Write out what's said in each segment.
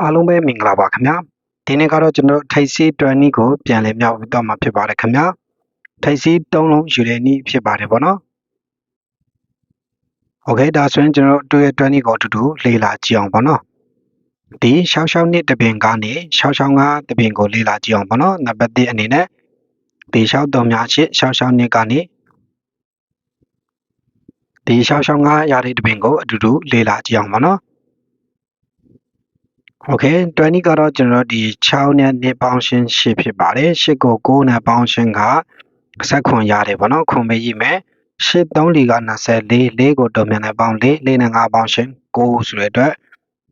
အားလုံးပဲမင်္ဂလာပါခင်ဗျာဒီနေ့ကတော့ကျွန်တော်ထိုက်စီတွန်နီကိုပြန်လည်မြောက်တော့မှာဖြစ်ပါတယ်ခင်ဗျာထိုက်စီ၃လုံးယူတဲ့နီးဖြစ်ပါတယ်ဗောနော်โอเคဒါဆိုရင်ကျွန်တော်တို့ရဲ့တွန်နီကိုအတူတူလေ့လာကြည့်အောင်ဗောနော်ဒီရှောင်းရှောင်းနှစ်တပင်ကနေရှောင်းရှောင်းကတပင်ကိုလေ့လာကြည့်အောင်ဗောနော်နံပါတ်1အနေနဲ့ဒီရှောင်းတုံများရှိရှောင်းရှောင်းနှစ်ကနေဒီရှောင်းရှောင်းကရတဲ့တပင်ကိုအတူတူလေ့လာကြည့်အောင်ဗောနော် โอเค20ကတော့ကျွန်တော်ဒီ6နဲ့နှစ်ပေါင်းရှင်း8ဖြစ်ပါတယ်8ကို9နဲ့ပေါင်းရှင်းကဆက်ခွန်ရတယ်ဗောနော်ခွန်ပေးကြည့်မယ်8 3လီက24 4ကိုတုံမြန်နဲ့ပေါင်း4 4နဲ့5ပေါင်းရှင်း9ဆိုတဲ့အတွက်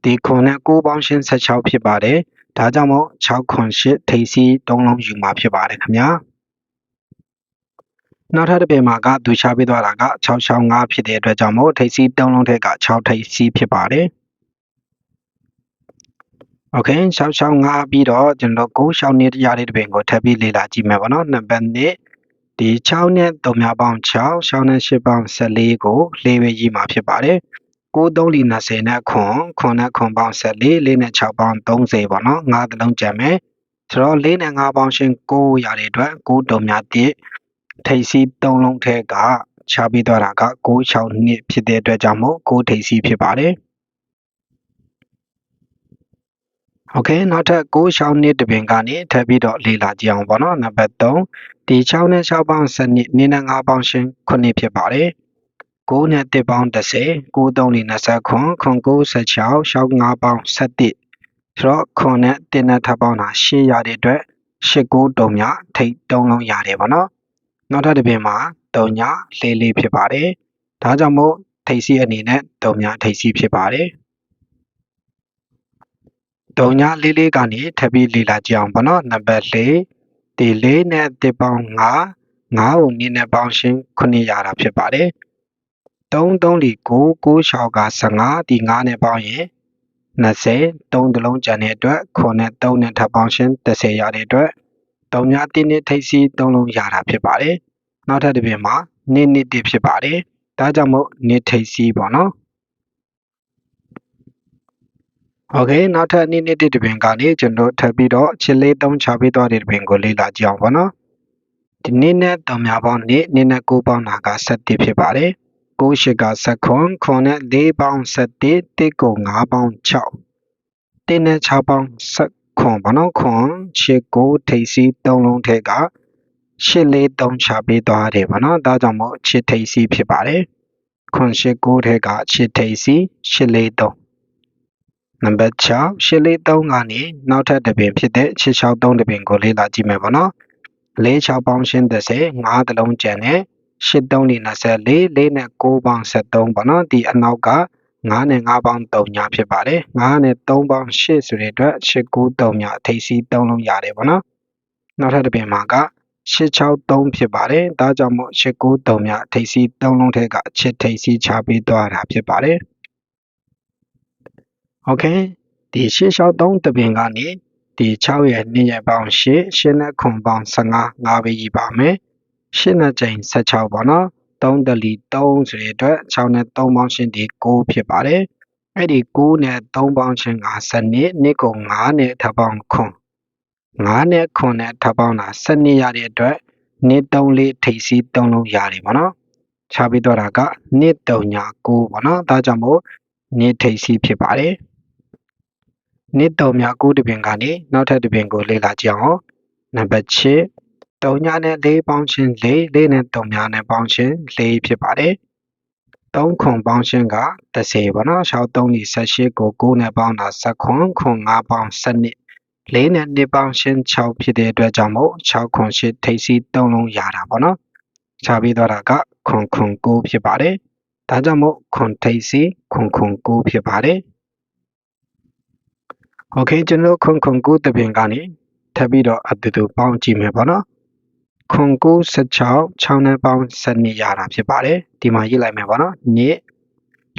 ဒီခွန်နဲ့9ပေါင်းရှင်း16ဖြစ်ပါတယ်ဒါကြောင့်မို့6ခွန်8ထိပ်စီး3လုံးယူမှာဖြစ်ပါတယ်ခင်ဗျာနောက်ထပ်တစ်ပြင်မှာကသူချပေးသွားတာက665ဖြစ်တဲ့အတွက်ကြောင့်မို့ထိပ်စီး3လုံးထက်က6ထိပ်စီးဖြစ်ပါတယ် โอเค665ပြီးတော့ကျွန်တော်9ရှောင်းနေရတဲ့တပင်ကိုထပ်ပြီးလေ့လာကြည့်မယ်ပေါ့နော်နံပါတ်1ဒီ6နဲ့3များပေါင်း6ရှောင်းနဲ့8ပေါင်း14ကိုလေးပဲရေးမှာဖြစ်ပါတယ်9 3လီ20နဲ့ခွန်ခွန်နဲ့ခွန်ပေါင်း14 4နဲ့6ပေါင်း30ပေါ့နော်9တလုံးကျန်မယ်ဆိုတော့4နဲ့5ပေါင်းရှင်း9ရတဲ့အတွက်9တုံများ1ထိပ်စီး3လုံးထဲကချပြီးသွားတာက9 6နှစ်ဖြစ်တဲ့အတွက်ကြောင့်မို့9ထိပ်စီးဖြစ်ပါတယ် โอเคနောက်ထပ်6ရှောင်းနှစ်တပင်ကနေထပ်ပြီးတော့လေ့လာကြည့်အောင်ပေါ့နော်နံပါတ်3ဒီ6နဲ့6ပေါင်း7နှစ်နင်းနဲ့5ပေါင်းရှင်း9ဖြစ်ပါတယ်9နဲ့1ပေါင်း30 9 3နဲ့20ခွန်ခွန်9 16ရှောင်း5ပေါင်း7ဆိုတော့ခွန်နဲ့1နဲ့ထပ်ပေါင်းတာ8ရတဲ့အတွက်8 9တုံမြထိတ်3လုံးရတယ်ပေါ့နော်နောက်ထပ်တစ်ပင်မှာ3ညလေးလေးဖြစ်ပါတယ်ဒါကြောင့်မို့ထိတ်စီအနေနဲ့3ညထိတ်စီဖြစ်ပါတယ် ဒုံညာလေးလေးကနေထပ်ပြီးလေ့လာကြည့်အောင်ပေါ့နော်နံပါတ်၄ဒီ၄နဲ့တစ်ပေါင်း9 9ကိုနည်းနဲ့ပေါင်းရှင်း9ရတာဖြစ်ပါတယ်3 3လီ9 9 6က15ဒီ9နဲ့ပေါင်းရင်20 3တလုံးကျန်တဲ့အတွက်9နဲ့3နဲ့ထပ်ပေါင်းရှင်း30ရတဲ့အတွက်3များ1နှစ်ထိပ်စီး3လုံးရတာဖြစ်ပါတယ်နောက်ထပ်တစ်ပြင်မှာ2နှစ်1ဖြစ်ပါတယ်ဒါကြောင့်မို့2ထိပ်စီးပေါ့နော် โอเคနောက်ထပ်နေ့နေ့တစ်တပင်ကနေကျွန်တော်ထပ်ပြီးတော့ချစ်လေးသုံးချပေးသွားတဲ့တပင်ကိုလေ့လာကြည့်အောင်ပေါ့နော်ဒီနေ့နဲ့တောင်များပေါင်းနေ့နေ့နဲ့9ပေါင်းတာက7ဖြစ်ပါတယ်9ရှိက7ခွန်ခွန်နဲ့4ပေါင်း7တစ်ကို5ပေါင်း6တင်းနဲ့6ပေါင်း7ခွန်ဘာလို့ခွန်ချစ်ကိုထိပ်စီး3လုံးထဲကရှစ်လေး3ချပေးသွားတယ်ဗောနော်ဒါကြောင့်မို့ချစ်ထိပ်စီးဖြစ်ပါတယ်ခွန်ရှစ်9ထဲကချစ်ထိပ်စီးရှစ်လေး3 နံပါတ်6ရှစ်လေး3ကနေနောက်ထပ်တစ်ပင်ဖြစ်တဲ့663တစ်ပင်ကိုလေ့လာကြည့်မယ်ပေါ့နော်၄6ပေါင်းရှင်း30 5တလုံးကျန်တဲ့8 3နေ24 4နဲ့9ပေါင်း73ပေါ့နော်ဒီအနောက်က9နဲ့9ပေါင်း3ညာဖြစ်ပါတယ်9နဲ့3ပေါင်း8ဆိုတဲ့အတွက်8 9 3ညာထိပ်စီး3လုံးရတယ်ပေါ့နော်နောက်ထပ်တစ်ပင်မှာက863ဖြစ်ပါတယ်ဒါကြောင့်မို့8 9 3ညာထိပ်စီး3လုံးထဲကချစ်ထိပ်စီးချပေးသွားတာဖြစ်ပါတယ် โอเคဒီရှေ့လျှောက်3တပင်ကနေဒီ6ရဲ့2ရဲ့ပေါင်း8 8နဲ့ခွန်ပေါင်း15 5ပဲရေးပါမယ်8နဲ့ချိန်16ပေါ့နော်3တလီ3ဆိုတဲ့အတွက်6နဲ့3ပေါင်းရှင်းဒီ9ဖြစ်ပါတယ်အဲ့ဒီ9နဲ့3ပေါင်းရှင်းက7နှစ်နှစ်ကို9နဲ့ထပ်ပေါင်းခွန်9နဲ့ခွန်နဲ့ထပ်ပေါင်းတာ7နှစ်ရတဲ့အတွက်နှစ်3လေးထိပ်စီး3လုံးရတယ်ပေါ့နော်ချပြီးတော့တာကနှစ်3ညာ9ပေါ့နော်ဒါကြောင့်မို့နှစ်ထိပ်စီးဖြစ်ပါတယ် နှစ်တုံများ9တပင်ကနေနောက်ထပ်တပင်ကိုလေ့လာကြည့်အောင်နံပါတ်6တုံညာနဲ့၄ပေါင်းချင်း၄၄နဲ့တုံညာနဲ့ပေါင်းချင်း၄ဖြစ်ပါတယ်3ခွန်ပေါင်းချင်းက30ပေါ့နော်6 3 18ကို9နဲ့ပေါင်းတာ7ခွန်ခွန်5ပေါင်း7နှစ်၄နဲ့2ပေါင်းချင်း6ဖြစ်တဲ့အတွက်ကြောင့်မို့6ခွန်8ထိပ်စီး3လုံးရတာပေါ့နော်ချပြီးတော့တာကခွန်ခွန်9ဖြစ်ပါတယ်ဒါကြောင့်မို့ခွန်ထိပ်စီးခွန်ခွန်9ဖြစ်ပါတယ် โอเคကျွန်တော်ခွန်ခွန်ကူတပင်ကနေထပ်ပြီးတော့အတူတူပေါင်းကြည့်မယ်ပေါ့နော်ခွန်ကူ16 6နဲ့ပေါင်း12ရတာဖြစ်ပါတယ်ဒီမှာရေးလိုက်မယ်ပေါ့နော်နေ့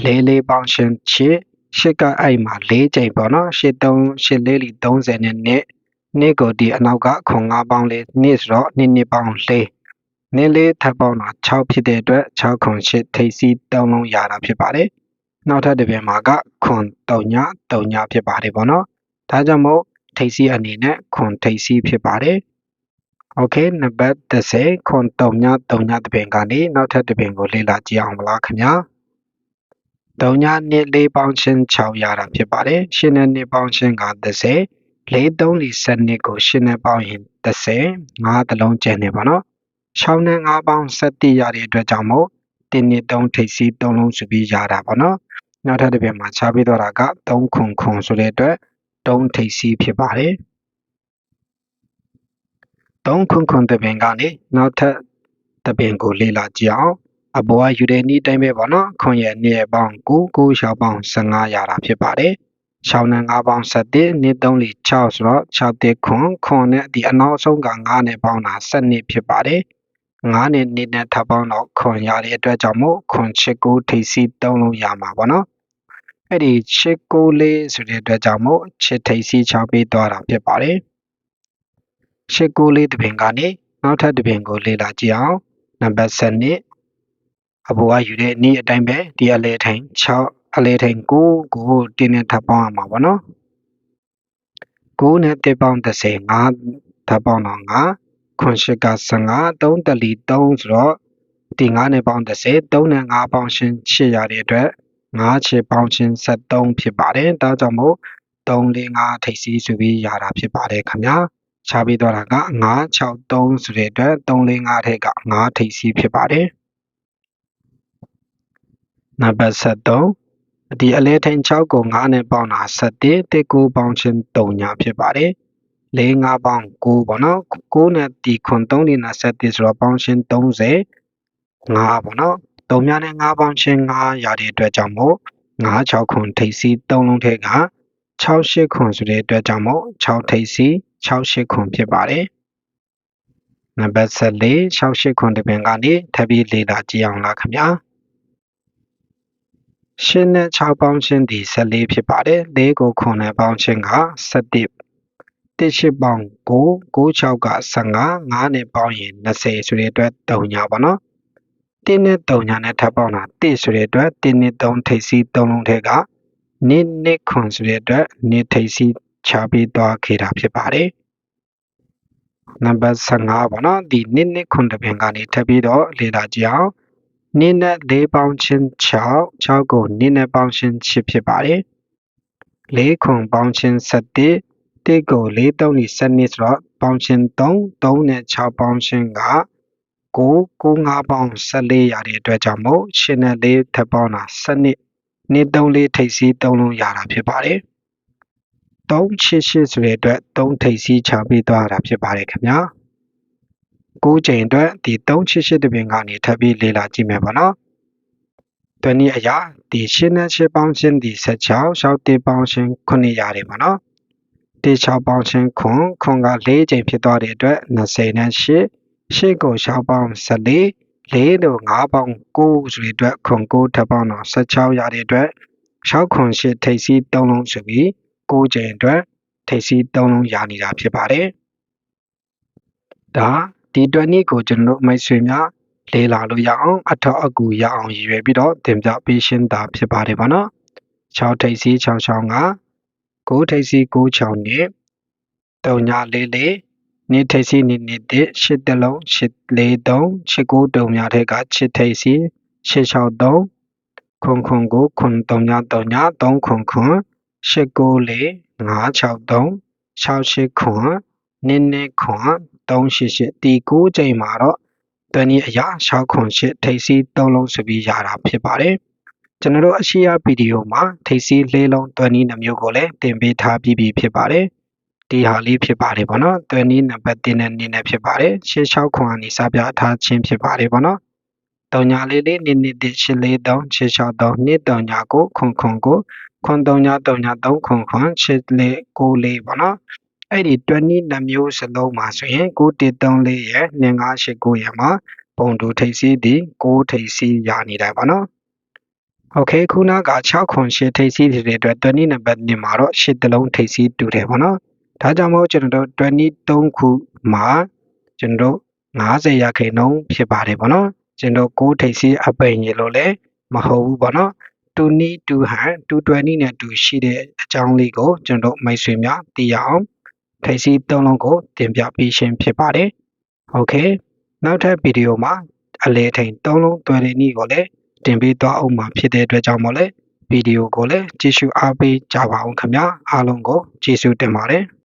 လေးလေးပေါင်းရှင်းချစ်ရှစ်ကအဲ့မှာ၄ချိန်ပေါ့နော်ရှစ်3 8လေးလီ30နဲ့နေ့နေ့ကိုဒီအနောက်ကခွန်5ပေါင်းလေးနေ့ဆိုတော့နေ့နှစ်ပေါင်း၄နေ့လေးထပ်ပေါင်းတာ6ဖြစ်တဲ့အတွက်6ခွန်8ထိပ်စီး3လုံးရတာဖြစ်ပါတယ်နောက်ထပ်တစ်ပြန်မှာကခွန်3ည3ညဖြစ်ပါတယ်ပေါ့နော် ဒါကြောင့်မို့ထိပ်စီးအနေနဲ့ခွန်ထိပ်စီးဖြစ်ပါတယ်โอเคနံပါတ်30ခွန်3ည3ညတပင်ကနေနောက်ထပ်တပင်ကိုလေ့လာကြည့်အောင်မလားခင်ဗျာ3ညနှစ်4ပေါင်းချင်း6ရတာဖြစ်ပါတယ်ရှင်းတဲ့နှစ်ပေါင်းချင်းက30 4 3 4 7ကိုရှင်းနဲ့ပေါင်းရင်30 5တလုံးကျန်နေပါတော့6နဲ့5ပေါင်း7ရတဲ့အတွက်ကြောင့်မို့တင်းနှစ်3ထိပ်စီး3လုံးစုပြီးရတာပေါ့နော်နောက်ထပ်တစ်ပြန်မှာခြားပြီးတော့တာက3ခွန်ခွန်ဆိုတဲ့အတွက် 3ထိပ်စီးဖြစ်ပါတယ်3ခွန်ခွန်တစ်ပြန်ကနေနောက်ထပ်တစ်ပြန်ကိုလေ့လာကြည့်အောင်အပေါ်ကယူတဲ့နည်းတိုင်းပဲပေါ့နော်ခွန်ရဲ့နေ့ပေါင်း9 9ရှောက်ပေါင်း15ရတာဖြစ်ပါတယ်6နဲ့5ပေါင်း7နှစ်3 4 6ဆိုတော့6တက်ခွန်ခွန်နဲ့ဒီအနောက်ဆုံးက9နဲ့ပေါင်းတာ7ဖြစ်ပါတယ်9နဲ့2နဲ့ထပ်ပေါင်းတော့ခွန်ရတဲ့အတွက်ကြောင့်မို့ခွန်ချစ်ကိုထိစီ3လုံးရမှာပေါ့နော် အဲ့ဒီချစ်ကိုလေးဆိုတဲ့အတွက်ကြောင့်မို့ချစ်ထိစီ6ပေးသွားတာဖြစ်ပါတယ်ချစ်ကိုလေးတစ်ပင်ကနေနောက်ထပ်တစ်ပင်ကိုလေ့လာကြည့်အောင်နံပါတ်7နှစ်အပေါ်ကယူတဲ့နေ့အတိုင်းပဲဒီအလဲထိုင်6အလဲထိုင်9ကိုတင်းနဲ့ထပ်ပေါင်းရမှာပေါ့နော်9နဲ့တက်ပေါင်း30 5ထပ်ပေါင်းတော့9ခွန်ရှိက15 3တလီ3ဆိုတော့ဒီ9နဲ့ပေါင်း30 3နဲ့5ပေါင်းရှင်း8ရတဲ့အတွက် 9ချေပေါင်းချင်း73ဖြစ်ပါတယ်ဒါကြောင့်မို့3 4 5ထိပ်စီးဆိုပြီးရတာဖြစ်ပါတယ်ခင်ဗျာချပြီးတော့တာက963ဆိုတဲ့အတွက်3 4 5ထက်က9ထိပ်စီးဖြစ်ပါတယ်နံပါတ်73ဒီအလဲထိန်6ကို9နဲ့ပေါင်းတာ7တစ်9ပေါင်းချင်း3ညာဖြစ်ပါတယ်၄၅ပေါင်း9ပေါ့နော်9နဲ့ဒီခွန်3နဲ့7ဆိုတော့ပေါင်းချင်း30 5ပေါ့နော် 3များနဲ့5ပေါင်းချင်း5ရတဲ့အတွက်ကြောင့်မို့9 6ခွန်ထိပ်စီး3လုံးထဲက6 8ခွန်ဆိုတဲ့အတွက်ကြောင့်မို့6ထိပ်စီး6 8ခွန်ဖြစ်ပါတယ်နံပါတ်14 6 8ခွန်တပင်ကနေထပ်ပြီးလေ့လာကြည့်အောင်လားခင်ဗျာရှင်းနဲ့6ပေါင်းချင်းဒီ14ဖြစ်ပါတယ်၄ကိုခွန်နဲ့ပေါင်းချင်းက17တစ်ရှိပေါင်း9 96က15 5နဲ့ပေါင်းရင်20ဆိုတဲ့အတွက်3ညာပါနော် တင်းနဲ့3ညာနဲ့ထပ်ပေါင်းတာ1ဆိုတဲ့အတွက်တင်းနဲ့3ထိပ်စီး3လုံးထဲကနစ်နစ်ခွန်ဆိုတဲ့အတွက်နစ်ထိပ်စီးချပြီးသွားခဲ့တာဖြစ်ပါတယ်နံပါတ်15ပေါ့နော်ဒီနစ်နစ်ခွန်တပင်ကနေထပ်ပြီးတော့လေ့လာကြည့်အောင်နစ်နဲ့၄ပေါင်းချင်း6 6ကိုနစ်နဲ့ပေါင်းချင်း8ဖြစ်ပါတယ်၄ခွန်ပေါင်းချင်း7တစ်ကို4 3နဲ့7နှစ်ဆိုတော့ပေါင်းချင်း3 3နဲ့6ပေါင်းချင်းက 9 9 5ပေါင်း14ရတဲ့အတွက်ကြောင့်မို့8နဲ့4ထပ်ပေါင်းတာ7နှစ်နှစ်3 4ထိပ်စီး3လုံးရတာဖြစ်ပါတယ်388ဆိုတဲ့အတွက်3ထိပ်စီးချပေးသွားတာဖြစ်ပါတယ်ခင်ဗျာ9ချိန်အတွက်ဒီ388တပင်ကနေထပ်ပြီးလေ့လာကြည့်မယ်ပေါ့နော်။တွနည်းအရာဒီရှင်းနဲ့ရှင်းပေါင်းခြင်းဒီ16ရှောက်တေပေါင်းခြင်း9ရတယ်ပေါ့နော်။တေ6ပေါင်းခြင်းခွန်ခွန်က4ချိန်ဖြစ်သွားတဲ့အတွက်20နဲ့8 8ကိုရှောက်ပေါင်း14 4တို့5ပေါင်း9ဆိုတဲ့အတွက်ခွန်9ထပ်ပေါင်းတော့16ရတဲ့အတွက်6ခွန်8ထိပ်စီး3လုံးဆိုပြီး9ချိန်အတွက်ထိပ်စီး3လုံးရနေတာဖြစ်ပါတယ်။ဒါဒီအတွက်နည်းကိုကျွန်တော်တို့မိတ်ဆွေများလေ့လာလို့ရအောင်အထောက်အကူရအောင်ရည်ရွယ်ပြီးတော့သင်ပြပေးရှင်းတာဖြစ်ပါတယ်ဗောနော်6ထိပ်စီး6ချောင်းက9ထိပ်စီး9ချောင်းနဲ့3ညလေးလေး နေ့ထိပ်စီးနေ့နေ့တဲ့8တလုံး8လေး3 8 9တုံများထဲက8ထိပ်စီး8 6 3ခွန်ခွန်ကိုခွန်3ည3ည3ခွန်ခွန်8 9လေး5 6 3 6 8ခွန်နင်းနေခွန်388ဒီ9ချိန်မှာတော့တနည်းအရာ6ခွန်8ထိပ်စီး3လုံးဆိုပြီးရတာဖြစ်ပါတယ်ကျွန်တော်တို့အရှိရဗီဒီယိုမှာထိပ်စီးလေးလုံးတွဲနည်းနှမျိုးကိုလည်းတင်ပေးထားပြီးပြီဖြစ်ပါတယ် ဒီဟာလေးဖြစ်ပါတယ်ဗောနော်တွဲနည်းနံပါတ်1နဲ့2နဲ့ဖြစ်ပါတယ်ရှင်း6ခွန်အနေစပြထားခြင်းဖြစ်ပါတယ်ဗောနော်တောင်ညာလေးလေးနိနိတိရှင်းလေး3 6 6 3နှစ်တောင်ညာကိုခွန်ခွန်ကိုခွန်တောင်ညာတောင်ညာ3ခွန်ခွန်ရှင်းလေး6လေးဗောနော်အဲ့ဒီ22မျိုးစလုံးမှာဆိုရင်9134ရဲ့2589ရဲ့မှာပုံတူထိပ်စီးသည်6ထိပ်စီးရနေတာပါနော်โอเคခုနက6ခွန်8ထိပ်စီးတဲ့အတွက်20နံပါတ်1မှာတော့8တလုံးထိပ်စီးတူတယ်ပေါ့နော် ဒါကြောင့်မို့ကျွန်တော်တို့23ခုမှာကျွန်တော်90ရာခိုင်နှုန်းဖြစ်ပါတယ်ပေါ့နော်ကျွန်တော်6ထိပ်စီးအပိန်ရေလို့လည်းမဟုတ်ဘူးပေါ့နော်တူနီးတူဟန်တူတွယ်နီးနဲ့တူရှိတဲ့အကြောင်းလေးကိုကျွန်တော်မိတ်ဆွေများသိရအောင်ထိပ်စီးသုံးလုံးကိုတင်ပြပေးခြင်းဖြစ်ပါတယ်။ Okay နောက်ထပ်ဗီဒီယိုမှာအလေထိန်သုံးလုံးတွယ်တဲ့နည်းကိုလည်းတင်ပေးသွားအောင်မှာဖြစ်တဲ့အတွက်ကြောင့်မို့လဲဗီဒီယိုကိုလည်းကြည့်ရှုအားပေးကြပါအောင်ခင်ဗျာအားလုံးကိုကျေးဇူးတင်ပါတယ်။